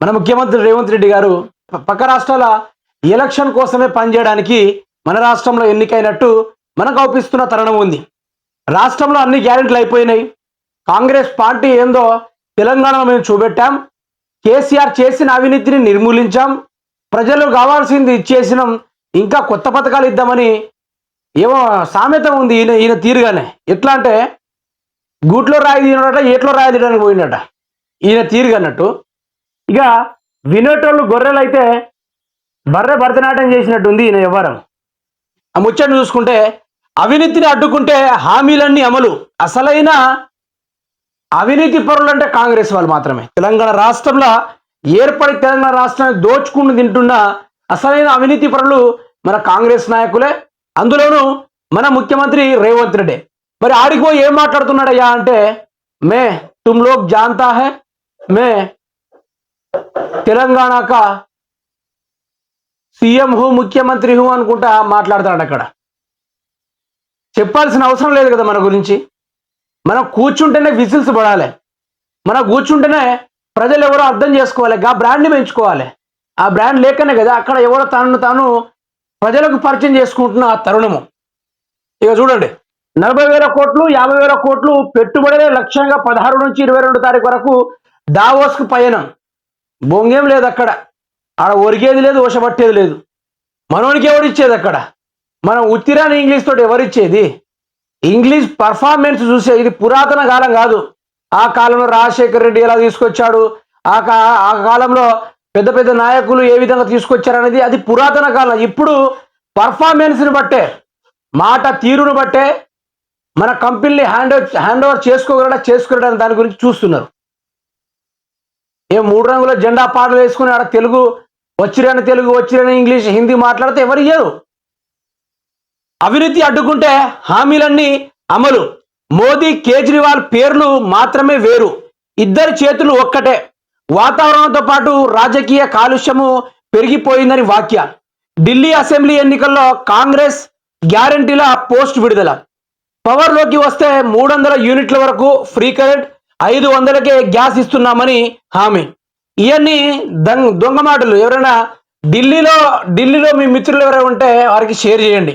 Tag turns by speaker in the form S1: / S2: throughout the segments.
S1: మన ముఖ్యమంత్రి రేవంత్ రెడ్డి గారు పక్క రాష్ట్రాల ఎలక్షన్ కోసమే పనిచేయడానికి మన రాష్ట్రంలో ఎన్నికైనట్టు మనకు అవుపిస్తున్న తరుణం ఉంది. రాష్ట్రంలో అన్ని గ్యారెంటీలు అయిపోయినాయి. కాంగ్రెస్ పార్టీ ఏందో తెలంగాణలో మేము చూపెట్టాం. కేసీఆర్ చేసిన అవినీతిని నిర్మూలించాం. ప్రజలు కావాల్సింది ఇచ్చేసినాం. ఇంకా కొత్త పథకాలు ఇద్దామని ఏమో సామెత ఉంది. ఈయన ఈయన తీరుగానే. ఎట్లా అంటే గూట్లో రాయి తీయడట ఏట్లో రాయి పోయినట ఈయన తీరుగా అన్నట్టు ఇక వినేటోళ్ళు గొర్రెలు అయితే బర్రె భరతనాట్యం చేసినట్టుంది ఈయన వ్యవహారం. ఆ ముచ్చట్ని చూసుకుంటే అవినీతిని అడ్డుకుంటే హామీలన్నీ అమలు. అసలైన అవినీతి పరులు అంటే కాంగ్రెస్ వాళ్ళు మాత్రమే. తెలంగాణ రాష్ట్రంలో ఏర్పడి తెలంగాణ రాష్ట్రాన్ని దోచుకుంటూ తింటున్న అసలైన అవినీతి పరులు మన కాంగ్రెస్ నాయకులే. అందులోనూ మన ముఖ్యమంత్రి రేవంత్ రెడ్డి. మరి ఆడికి పోయి ఏం మాట్లాడుతున్నాడయ్యా అంటే మే తుమ్ లోగ్ జాంతా హే మే తెలంగాణక సీఎం హూ ముఖ్యమంత్రి హూ అనుకుంటా మాట్లాడతాడు అక్కడ. చెప్పాల్సిన అవసరం లేదు కదా మన గురించి. మనం కూర్చుంటేనే విజిల్స్ పడాలి. మనం కూర్చుంటేనే ప్రజలు ఎవరో అర్థం చేసుకోవాలి. ఆ బ్రాండ్ని పెంచుకోవాలి. ఆ బ్రాండ్ లేకనే కదా అక్కడ ఎవరో తనను తాను ప్రజలకు పరిచయం చేసుకుంటున్న ఆ తరుణము. ఇక చూడండి. నలభై వేల కోట్లు యాభై వేల కోట్లు పెట్టుబడులే లక్ష్యంగా పదహారు నుంచి ఇరవై రెండు తారీఖు వరకు దావోస్కు పయనం. బొంగేం లేదు అక్కడ. ఆడ ఒరిగేది లేదు వశపట్టేది లేదు. మనోనికి ఎవరిచ్చేది అక్కడ? మనం ఉత్తిరాని ఇంగ్లీష్ తోటి ఎవరిచ్చేది ఇంగ్లీష్ పర్ఫార్మెన్స్ చూసే ఇది పురాతన కాలం కాదు. ఆ కాలంలో రాజశేఖర్ రెడ్డి ఎలా తీసుకొచ్చాడు? ఆ కా ఆ కాలంలో పెద్ద పెద్ద నాయకులు ఏ విధంగా తీసుకొచ్చారు అనేది అది పురాతన కాలం. ఇప్పుడు పర్ఫార్మెన్స్ని బట్టే మాట తీరును బట్టే మన కంపెనీని హ్యాండ్ హ్యాండ్ ఓవర్ చేసుకోగలడా చేసుకోగలడా దాని గురించి చూస్తున్నారు. ఏ మూడు రంగుల జెండా పాటలు వేసుకుని ఆడ తెలుగు వచ్చిరని తెలుగు వచ్చిరని ఇంగ్లీష్ హిందీ మాట్లాడితే ఎవరు ఇయ్యరు? అవినీతి అడ్డుకుంటే హామీలన్నీ అమలు. మోదీ కేజ్రీవాల్ పేర్లు మాత్రమే వేరు. ఇద్దరి చేతులు ఒక్కటే. వాతావరణంతో పాటు రాజకీయ కాలుష్యము పెరిగిపోయిందని వాక్య. ఢిల్లీ అసెంబ్లీ ఎన్నికల్లో కాంగ్రెస్ గ్యారంటీల పోస్ట్ విడుదల. పవర్లోకి వస్తే మూడు వందల యూనిట్ల వరకు ఫ్రీ కరెంట్ ఐదు వందలకే గ్యాస్ ఇస్తున్నామని హామీ. ఇవన్నీ దొంగ దొంగ మాటలు. ఎవరైనా ఢిల్లీలో ఢిల్లీలో మీ మిత్రులు ఎవరైనా ఉంటే వారికి షేర్ చేయండి.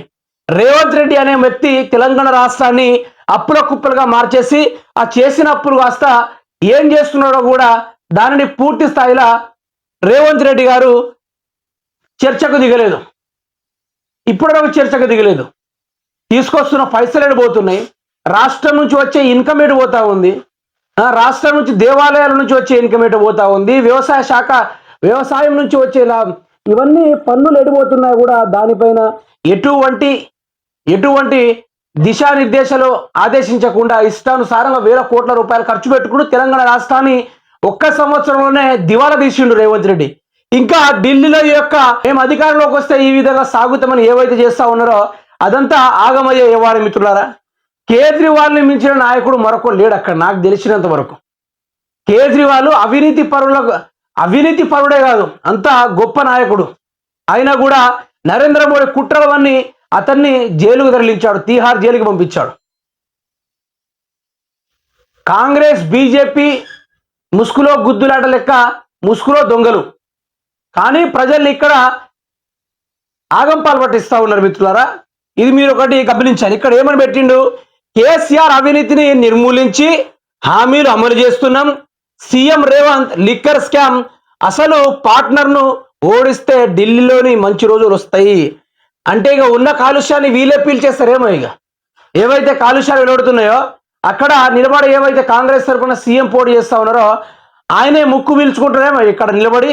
S1: రేవంత్ రెడ్డి అనే వ్యక్తి తెలంగాణ రాష్ట్రాన్ని అప్పుల కుప్పలుగా మార్చేసి ఆ చేసిన అప్పులు కాస్త ఏం చేస్తున్నాడో కూడా దానిని పూర్తి స్థాయిలో రేవంత్ రెడ్డి గారు చర్చకు దిగలేదు. ఇప్పటివరకు చర్చకు దిగలేదు. తీసుకొస్తున్న పైసలు పోతున్నాయి? రాష్ట్రం నుంచి వచ్చే ఇన్కమ్ ఎడిపోతూ ఉంది? రాష్ట్రం నుంచి దేవాలయాల నుంచి వచ్చే ఇన్కమ్ ఎటు పోతా ఉంది. వ్యవసాయ శాఖ వ్యవసాయం నుంచి వచ్చే లాభం ఇవన్నీ పన్నులు ఎడిపోతున్నాయి కూడా దానిపైన ఎటువంటి ఎటువంటి దిశానిర్దేశాలు ఆదేశించకుండా ఇష్టానుసారంగా వేల కోట్ల రూపాయలు ఖర్చు పెట్టుకుని తెలంగాణ రాష్ట్రాన్ని ఒక్క సంవత్సరంలోనే దివాలా తీసిండు రేవంత్ రెడ్డి. ఇంకా ఢిల్లీలో యొక్క మేము అధికారంలోకి వస్తే ఈ విధంగా సాగుతామని ఏవైతే చేస్తా ఉన్నారో అదంతా ఆగమయ్యే వ్యవహారం మిత్రులారా. కేజ్రీవాల్ని మించిన నాయకుడు మరొక లేడు అక్కడ నాకు తెలిసినంత వరకు. కేజ్రీవాల్ అవినీతి పరుల అవినీతి పరుడే కాదు అంత గొప్ప నాయకుడు. అయినా కూడా నరేంద్ర మోడీ కుట్రలవన్నీ అతన్ని జైలుకు తరలించాడు తీహార్ జైలుకి పంపించాడు. కాంగ్రెస్ బీజేపీ ముసుగులో గుద్దులాట లెక్క ముసుగులో దొంగలు. కానీ ప్రజల్ని ఇక్కడ ఆగం పాల్పట్టిస్తా ఉన్నారు మిత్రులారా. ఇది మీరు ఒకటి గమనించాలి. ఇక్కడ ఏమని పెట్టిండు? కేసీఆర్ అవినీతిని నిర్మూలించి హామీలు అమలు చేస్తున్నాం. సీఎం రేవంత్ లిక్కర్ స్కామ్ అసలు పార్ట్నర్ను ఓడిస్తే ఢిల్లీలోని మంచి రోజులు వస్తాయి. అంటే ఇక ఉన్న కాలుష్యాన్ని వీలే పీల్చేస్తారేమో ఇక. ఏవైతే కాలుష్యాలు వెలువడుతున్నాయో అక్కడ నిలబడి ఏవైతే కాంగ్రెస్ తరఫున సీఎం పోటీ చేస్తా ఉన్నారో ఆయనే ముక్కు పీల్చుకుంటారేమో ఇక్కడ నిలబడి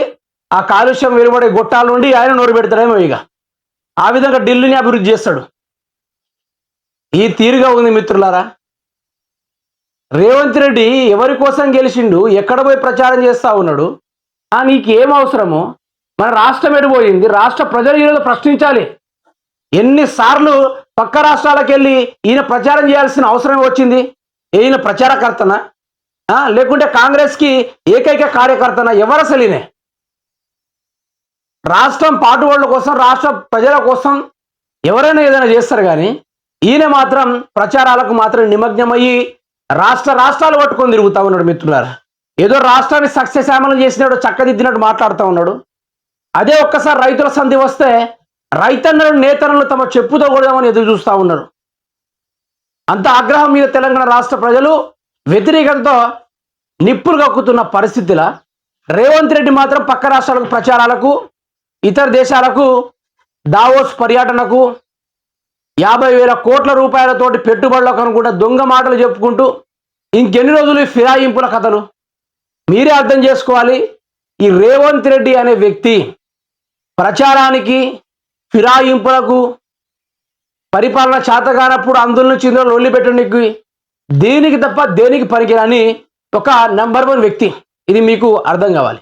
S1: ఆ కాలుష్యం వెలువడే గొట్టాల నుండి ఆయన నోరు పెడతారేమో ఇక. ఆ విధంగా ఢిల్లీని అభివృద్ధి చేస్తాడు. ఈ తీరుగా ఉంది మిత్రులారా. రేవంత్ రెడ్డి ఎవరి కోసం గెలిచిండు ఎక్కడ పోయి ప్రచారం చేస్తూ ఉన్నాడు ఆ నీకు ఏం అవసరమో? మన రాష్ట్రం ఎడిపోయింది రాష్ట్ర ప్రజలు ఈరోజు ప్రశ్నించాలి. ఎన్నిసార్లు పక్క రాష్ట్రాలకు వెళ్ళి ఈయన ప్రచారం చేయాల్సిన అవసరం వచ్చింది? ఈయన ప్రచారకర్తనా? లేకుంటే కాంగ్రెస్కి ఏకైక కార్యకర్తనా? ఎవరు అసలు ఈయన రాష్ట్రం పాటువాళ్ళ కోసం రాష్ట్ర ప్రజల కోసం ఎవరైనా ఏదైనా చేస్తారు కానీ ఈయన మాత్రం ప్రచారాలకు మాత్రం నిమగ్నమయ్యి రాష్ట్ర రాష్ట్రాలు పట్టుకొని తిరుగుతూ ఉన్నాడు మిత్రులారా. ఏదో రాష్ట్రాన్ని సక్సెస్ అమలు చేసినాడు చక్కదిద్దినట్టు మాట్లాడుతూ ఉన్నాడు. అదే ఒక్కసారి రైతుల సంధి వస్తే రైతన్నలు నేతలను తమ చెప్పుతో కొడదామని ఎదురు చూస్తూ ఉన్నారు. అంత ఆగ్రహం మీద తెలంగాణ రాష్ట్ర ప్రజలు వ్యతిరేకతతో నిప్పులు కక్కుతున్న పరిస్థితిలా రేవంత్ రెడ్డి మాత్రం పక్క రాష్ట్రాలకు ప్రచారాలకు ఇతర దేశాలకు దావోస్ పర్యటనకు యాభై వేల కోట్ల రూపాయలతోటి పెట్టుబడులకు అనుకుంటా దొంగ మాటలు చెప్పుకుంటూ ఇంకెన్ని రోజులు ఫిరాయింపుల కథలు మీరే అర్థం చేసుకోవాలి. ఈ రేవంత్ రెడ్డి అనే వ్యక్తి ప్రచారానికి ఫిరాయింపులకు పరిపాలన చేతగానప్పుడు అందులో చిందులో లొల్లి పెట్టడానికి దేనికి తప్ప దేనికి పనికిరాని ఒక నెంబర్ వన్ వ్యక్తి. ఇది మీకు అర్థం కావాలి.